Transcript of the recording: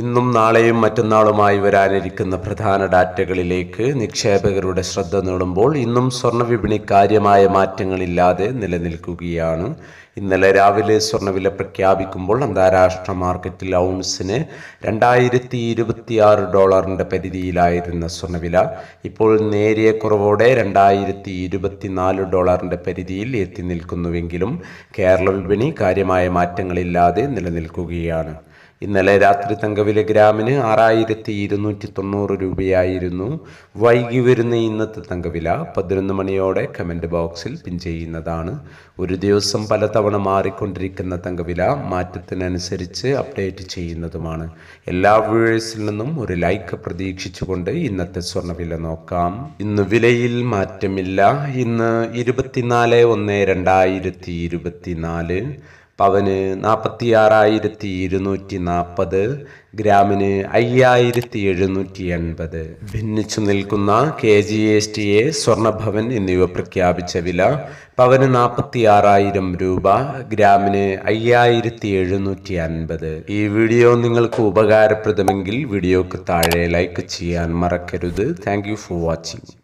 ഇന്നും നാളെയും മറ്റന്നാളുമായി വരാനിരിക്കുന്ന പ്രധാന ഡാറ്റകളിലേക്ക് നിക്ഷേപകരുടെ ശ്രദ്ധ നേടുമ്പോൾ ഇന്നും സ്വർണവിപണി കാര്യമായ മാറ്റങ്ങളില്ലാതെ നിലനിൽക്കുകയാണ്. ഇന്നലെ രാവിലെ സ്വർണവില പ്രഖ്യാപിക്കുമ്പോൾ അന്താരാഷ്ട്ര മാർക്കറ്റിൽ ഔൺസിന് രണ്ടായിരത്തി ഇരുപത്തിയാറ് ഡോളറിന്റെ പരിധിയിലായിരുന്ന സ്വർണവില ഇപ്പോൾ നേരിയ കുറവോടെ രണ്ടായിരത്തി ഇരുപത്തിനാല് ഡോളറിന്റെ പരിധിയിൽ എത്തി നിൽക്കുന്നുവെങ്കിലും കേരള വിപണി കാര്യമായ മാറ്റങ്ങളില്ലാതെ നിലനിൽക്കുകയാണ്. ഇന്നലെ രാത്രി തങ്കവില ഗ്രാമിന് ആറായിരത്തി ഇരുന്നൂറ്റി തൊണ്ണൂറ് രൂപയായിരുന്നു. വൈകി വരുന്ന ഇന്നത്തെ തങ്കവില പതിനൊന്ന് മണിയോടെ കമന്റ് ബോക്സിൽ പിൻ ചെയ്യുന്നതാണ്. ഒരു ദിവസം പലതവണ മാറിക്കൊണ്ടിരിക്കുന്ന തങ്കവില മാറ്റത്തിനനുസരിച്ച് അപ്ഡേറ്റ് ചെയ്യുന്നതുമാണ്. എല്ലാ വ്യൂവേഴ്സിൽ നിന്നും ഒരു ലൈക്ക് പ്രതീക്ഷിച്ചുകൊണ്ട് ഇന്നത്തെ സ്വർണവില നോക്കാം. ഇന്ന് വിലയിൽ മാറ്റമില്ല. ഇന്ന് ഇരുപത്തിനാല് ഒന്ന് രണ്ടായിരത്തി ഇരുപത്തിനാല് പവന് നാൽപ്പത്തി ആറായിരത്തി ഇരുന്നൂറ്റി നാൽപ്പത് ഗ്രാമിന് അയ്യായിരത്തി എഴുന്നൂറ്റി എൺപത് ഭിന്നിച്ചു നിൽക്കുന്ന K G S T A Swarnabhavan എന്നിവ പ്രഖ്യാപിച്ച വില പവന് നാൽപ്പത്തി ആറായിരം രൂപ ഗ്രാമിന് അയ്യായിരത്തി എഴുന്നൂറ്റി അൻപത് ഈ വീഡിയോ നിങ്ങൾക്ക് ഉപകാരപ്രദമെങ്കിൽ വീഡിയോക്ക് താഴെ ലൈക്ക് ചെയ്യാൻ മറക്കരുത്. Thank for watching